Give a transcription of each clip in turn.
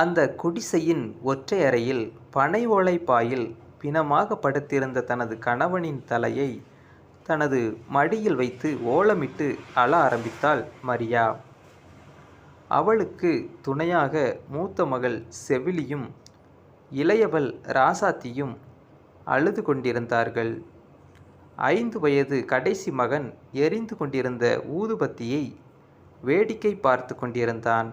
அந்த குடிசையின் ஒற்றை அறையில் பனை ஓலை பாயில் பிணமாக படுத்திருந்த தனது கணவனின் தலையை தனது மடியில் வைத்து ஓலமிட்டு அழ ஆரம்பித்தாள் மரியா. அவளுக்கு துணையாக மூத்த மகள் செவிலியும் இளையவள் ராசாத்தியும் அழுது கொண்டிருந்தார்கள். ஐந்து வயது கடைசி மகன் எரிந்து கொண்டிருந்த ஊதுபத்தியை வேடிக்கை பார்த்து கொண்டிருந்தான்.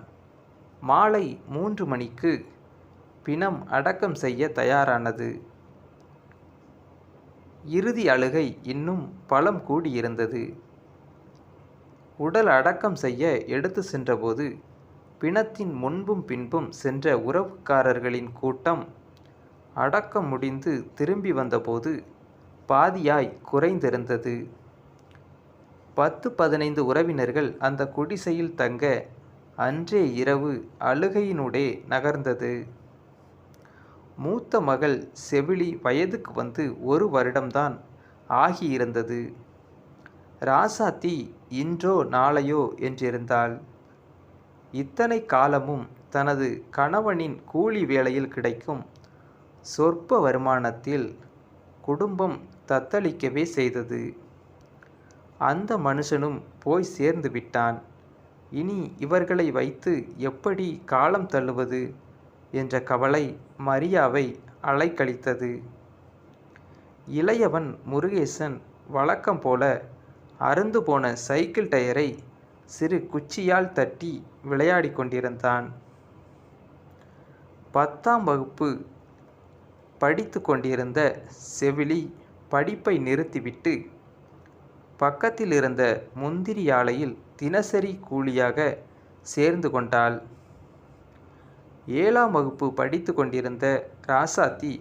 மாலை மூன்று மணிக்கு பிணம் அடக்கம் செய்ய தயாரானது. இறுதி அழுகை இன்னும் பலம் கூடியிருந்தது. உடல் அடக்கம் செய்ய எடுத்து சென்றபோது பிணத்தின் முன்பும் பின்பும் சென்ற உறவுக்காரர்களின் கூட்டம் அடக்கம் முடிந்து திரும்பி வந்தபோது பாதியாய் குறைந்திருந்தது. பத்து பதினைந்து உறவினர்கள் அந்த குடிசையில் தங்க அன்றே இரவு அழுகையினூடே நகர்ந்தது. மூத்த மகள் செவிலி வயதுக்கு வந்து ஒரு வருடம்தான் ஆகியிருந்தது. ராசாத்தி இன்றோ நாளையோ என்றிருந்தாள். இத்தனை காலமும் தனது கணவனின் கூலி வேளையில் கிடைக்கும் சொற்ப வருமானத்தில் குடும்பம் தத்தளிக்கவே செய்தது. அந்த மனுஷனும் போய் சேர்ந்து விட்டான். இனி இவர்களை வைத்து எப்படி காலம் தள்ளுவது என்ற கவலை மரியாவை அலைக்கழித்தது. இளையவன் முருகேசன் வழக்கம் போல அருந்து போன சைக்கிள் டயரை சிறு குச்சியால் தட்டி விளையாடி கொண்டிருந்தான். பத்தாம் வகுப்பு படித்து கொண்டிருந்த செவிலி படிப்பை நிறுத்திவிட்டு பக்கத்தில் இருந்த முந்திரி ஆலையில் தினசரி கூலியாக சேர்ந்து கொண்டாள். ஏழாம் வகுப்பு படித்து கொண்டிருந்த ராசாத்தி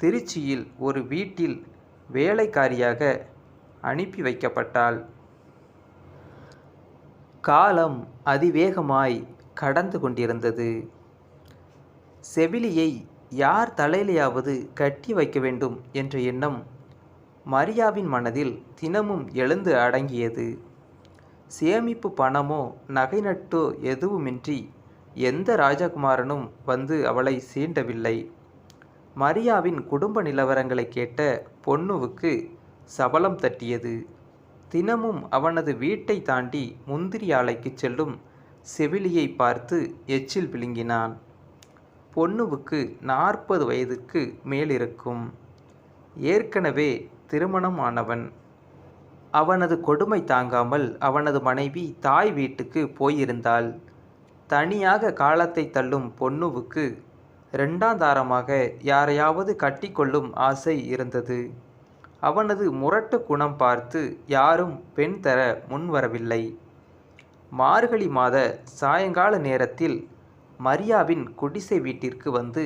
திருச்சியில் ஒரு வீட்டில் வேலைக்காரியாக அனுப்பி வைக்கப்பட்டாள். காலம் அதிவேகமாய் கடந்து கொண்டிருந்தது. செவிலியை யார் தலையிலையாவது கட்டி வைக்க வேண்டும் என்ற எண்ணம் மரியாவின் மனதில் தினமும் எழுந்து அடங்கியது. சேமிப்பு பணமோ நகை நட்டோ எதுவுமின்றி எந்த ராஜகுமாரனும் வந்து அவளை சீண்டவில்லை. மரியாவின் குடும்ப நிலவரங்களை கேட்ட பொன்னுவுக்கு சபலம் தட்டியது. தினமும் அவனது வீட்டை தாண்டி முந்திரி ஆலைக்கு செல்லும் செவிலியை பார்த்து எச்சில் விழுங்கினான் பொன்னுவுக்கு நாற்பது வயதுக்கு மேலிருக்கும். ஏற்கனவே திருமணம் ஆனவன். அவனது கொடுமை தாங்காமல் அவனது மனைவி தாய் வீட்டுக்கு போயிருந்தாள். தனியாக காலத்தை தள்ளும் பொன்னுவுக்கு ரெண்டாந்தாரமாக யாரையாவது கட்டிக்கொள்ளும் ஆசை இருந்தது. அவனது முரட்டு குணம் பார்த்து யாரும் பெண் தர முன்வரவில்லை மார்கழி மாத சாயங்கால நேரத்தில் மரியாவின் குடிசை வீட்டிற்கு வந்து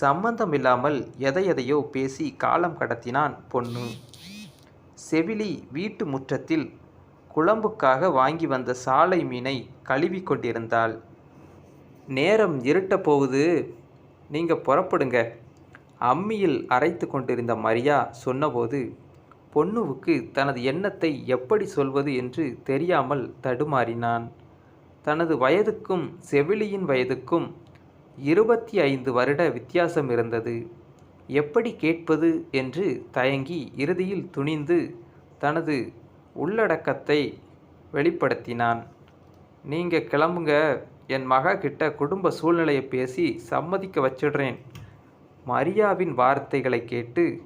சம்பந்தமில்லாமல் எதையெதையோ பேசி காலம் கடத்தினான் பொண்ணு செவிலி வீட்டு முற்றத்தில் குழம்புக்காக வாங்கி வந்த சாலை மீனை கழுவி கொண்டிருந்தாள். நேரம் இருட்ட போகுது. நீங்கள் புறப்படுங்க அம்மியில் அரைத்து கொண்டிருந்த மரியா சொன்னபோது பொன்னுவுக்கு தனது எண்ணத்தை எப்படி சொல்வது என்று தெரியாமல் தடுமாறினான். தனது வயதுக்கும் செவிலியின் வயதுக்கும் இருபத்தி ஐந்து வருட வித்தியாசம் இருந்தது. எப்படி கேட்பது என்று தயங்கி இறுதியில் துணிந்து தனது உள்ளடக்கத்தை வெளிப்படுத்தினான். நீங்கள் கிளம்புங்க. என் மகா கிட்ட குடும்ப சூழ்நிலையை பேசி சம்மதிக்க வச்சிடுறேன். மரியாவின் வார்த்தைகளை கேட்டு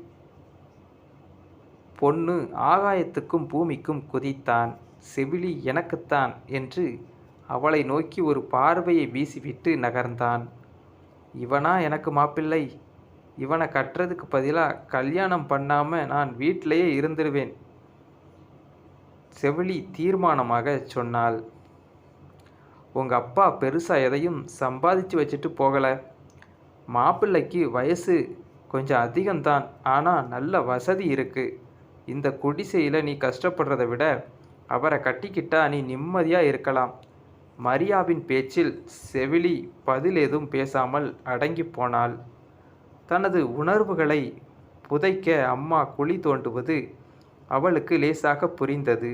பொண்ணு ஆகாயத்துக்கும் பூமிக்கும் குதித்தான். செவிலி எனக்குத்தான் என்று அவளை நோக்கி ஒரு பார்வையை வீசிவிட்டு நகர்ந்தான். இவனா எனக்கு மாப்பிள்ளை. இவனை கட்டுறதுக்கு பதிலாக கல்யாணம் பண்ணாமல் நான் வீட்டிலேயே இருந்துடுவேன். செவிலி தீர்மானமாக சொன்னாள். உங்கள் அப்பா பெருசாக எதையும் சம்பாதிச்சு வச்சுட்டு போகலை. மாப்பிள்ளைக்கு வயசு கொஞ்சம் அதிகம்தான். ஆனால் நல்ல வசதி இருக்குது இந்த குடிசையில் நீ கஷ்டப்படுறத விட அவரை கட்டிக்கிட்டா நீ நிம்மதியாக இருக்கலாம். மரியாவின் பேச்சில் செவிலி பதில் ஏதும் பேசாமல் அடங்கி போனாள். தனது உணர்வுகளை புதைக்க அம்மா குழி தோண்டுவது அவளுக்கு லேசாக புரிந்தது.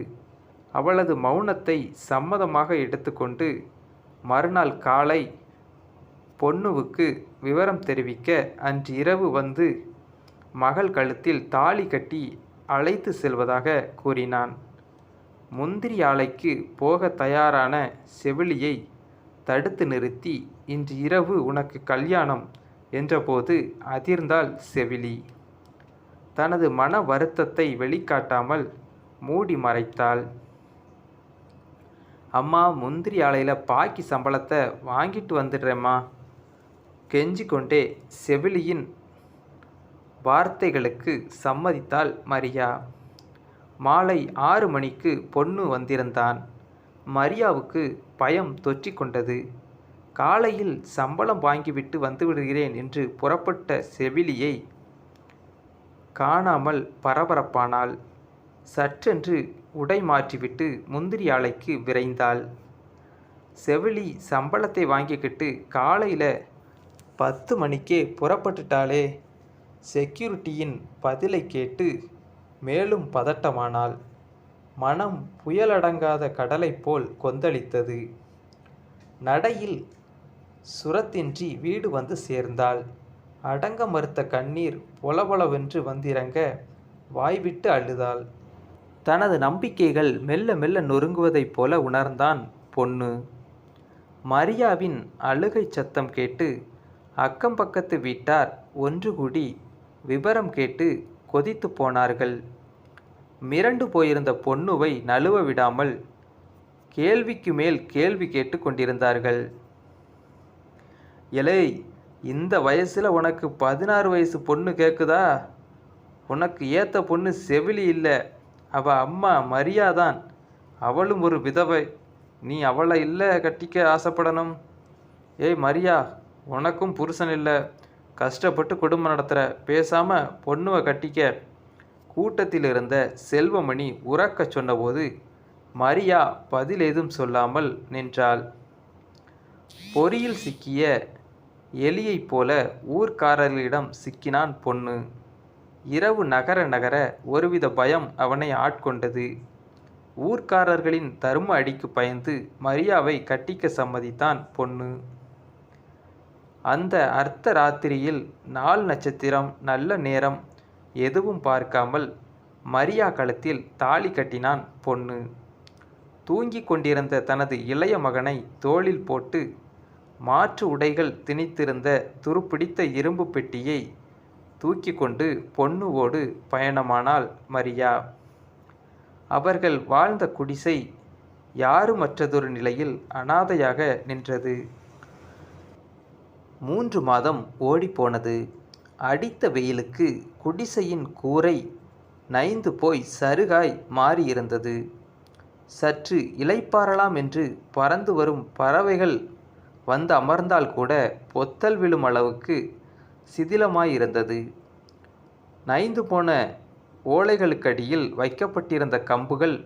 அவளது மௌனத்தை சம்மதமாக எடுத்துக்கொண்டு மறுநாள் காலை பொன்னுவுக்கு விவரம் தெரிவிக்க அன்று இரவு வந்து மகள் கழுத்தில் தாலி கட்டி அழைத்து செல்வதாக கூறினான். முந்திரி ஆலைக்கு போக தயாரான செவிலியை தடுத்து நிறுத்தி இன்று இரவு உனக்கு கல்யாணம். என்றபோது அதிர்ந்தாள் செவிலி. தனது மன வருத்தத்தை வெளிக்காட்டாமல் மூடி மறைத்தாள். அம்மா முந்திரி ஆலையில் பாக்கி சம்பளத்தை வாங்கிட்டு வந்துடுறேம்மா கெஞ்சி கொண்டே செவிலியின் வார்த்தைகளுக்கு சம்மதித்தாள் மரியா. மாலை ஆறு மணிக்கு பொண்ணு வந்திருந்தான். மரியாவுக்கு பயம் தொற்றிக்கொண்டது. கொண்டது காலையில் சம்பளம் வாங்கிவிட்டு வந்துவிடுகிறேன் என்று புறப்பட்ட செவிலியை காணாமல் பரபரப்பானாள். சற்றென்று உடை மாற்றிவிட்டு முந்திரி ஆலைக்கு விரைந்தாள். செவிலி சம்பளத்தை வாங்கிக்கிட்டு காலையில் பத்து மணிக்கே புறப்பட்டுட்டாளே. செக்யூரிட்டியின் பதிலை கேட்டு மேலும் பதட்டமானாள். மனம் புயலடங்காத கடலைப் போல் கொந்தளித்தது. நடையில் சுரத்தின்றி வீடு வந்து சேர்ந்தாள். அடங்க மறுத்த கண்ணீர் பொலபொலவென்று வந்திறங்க வாய்விட்டு அழுதாள். தனது நம்பிக்கைகள் மெல்ல மெல்ல நொறுங்குவதைப் போல உணர்ந்தான் பொண்ணு மரியாவின் அழுகை சத்தம் கேட்டு அக்கம் பக்கத்து வீட்டார் ஒன்று கூடி விபரம் கேட்டு கொதித்து போனார்கள். மிரண்டு போயிருந்த பொண்ணுவை நழுவ விடாமல் கேள்விக்கு மேல் கேள்வி கேட்டு கொண்டிருந்தார்கள். எலே இந்த வயசில் உனக்கு பதினாறு வயசு பொண்ணு கேட்குதா உனக்கு ஏற்ற பொண்ணு செவிலி இல்லை. அவள் அம்மா மரியாதான். அவளும் ஒரு விதவை. நீ அவளை இல்லை கட்டிக்க ஆசைப்படணும். ஏய் மரியா உனக்கும் புருஷன் இல்லை. கஷ்டப்பட்டு குடும்பம் நடத்துகிற பேசாமல் பொண்ணுவை கட்டிக்க. கூட்டத்தில் இருந்த செல்வமணி உறக்க சொன்னபோது மரியா பதில் ஏதும் சொல்லாமல் நின்றாள். பொறியில் சிக்கிய எலியைப் போல ஊர்க்காரர்களிடம் சிக்கினான் பொண்ணு இரவு நகர நகர ஒருவித பயம் அவனை ஆட்கொண்டது. ஊர்க்காரர்களின் தரும அடிக்கு பயந்து மரியாவை கட்டிக்க சம்மதித்தான் பொண்ணு அந்த அர்த்த ராத்திரியில் நாள் நட்சத்திரம் நல்ல நேரம் எதுவும் பார்க்காமல் மரியா களத்தில் தாலி கட்டினான் பொண்ணு தூங்கிக் கொண்டிருந்த தனது இளைய மகனை தோளில் போட்டு மாற்று உடைகள் திணித்திருந்த துருப்பிடித்த இரும்பு பெட்டியை தூக்கி கொண்டு பொன்னுவோடு பயணமானாள் மரியா. அவர்கள் வாழ்ந்த குடிசை யாருமற்றதொரு நிலையில் அனாதையாக நின்றது. மூன்று மாதம் ஓடிப்போனது. அடித்த வெயிலுக்கு குடிசையின் கூரை நைந்து போய் சருகாய் மாறியிருந்தது. சற்று இலைப்பாறலாம் என்று பறந்து வரும் பறவைகள் வந்து அமர்ந்தால் கூட பொத்தல் விழும் அளவுக்கு சிதிலமாயிருந்தது. நைந்து போன ஓலைகளுக்கடியில் வைக்கப்பட்டிருந்த கம்புகள்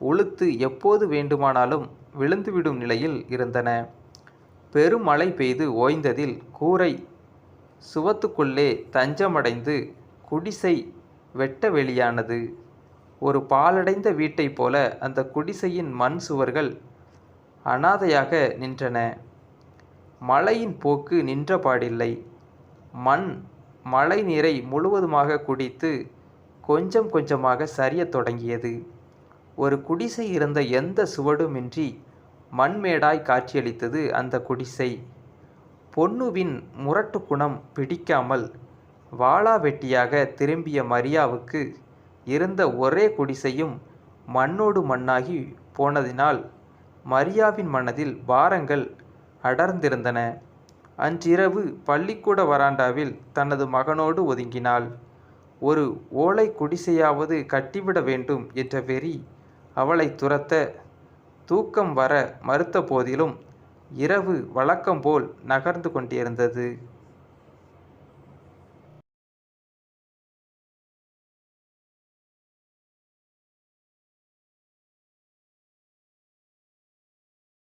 உளுத்து எப்போது வேண்டுமானாலும் விழுந்துவிடும் நிலையில் இருந்தன. பெரும் மழை பெய்து ஓய்ந்ததில் கூரை சுவத்துக்குள்ளே தஞ்சமடைந்து குடிசை வெட்ட வெளியானது. ஒரு பாலடைந்த வீட்டைப் போல அந்த குடிசையின் மண் சுவர்கள் அனாதையாக நின்றன. மழையின் போக்கு நின்றபாடில்லை. மண் மழை நீரை முழுவதுமாக குடித்து கொஞ்சம் கொஞ்சமாக சரியத் தொடங்கியது. ஒரு குடிசை இருந்த எந்த சுவடுமின்றி மண்மேடாய் காட்சியளித்தது அந்த குடிசை. பொன்னுவின் முரட்டு குணம் பிடிக்காமல் வாளாவெட்டியாக திரும்பிய மரியாவுக்கு இருந்த ஒரே குடிசையும் மண்ணோடு மண்ணாகி போனதினால் மரியாவின் மனதில் பாரங்கள் அடர்ந்திருந்தன. அன்றிரவு பள்ளிக்கூட வராண்டாவில் தனது மகனோடு ஒதுங்கினாள். ஒரு ஓலை குடிசையாவது கட்டிவிட வேண்டும் என்ற வெறி அவளை துரத்த தூக்கம் வர மறுத்த போதிலும் இரவு வழக்கம்போல் நகர்ந்து கொண்டிருந்தது.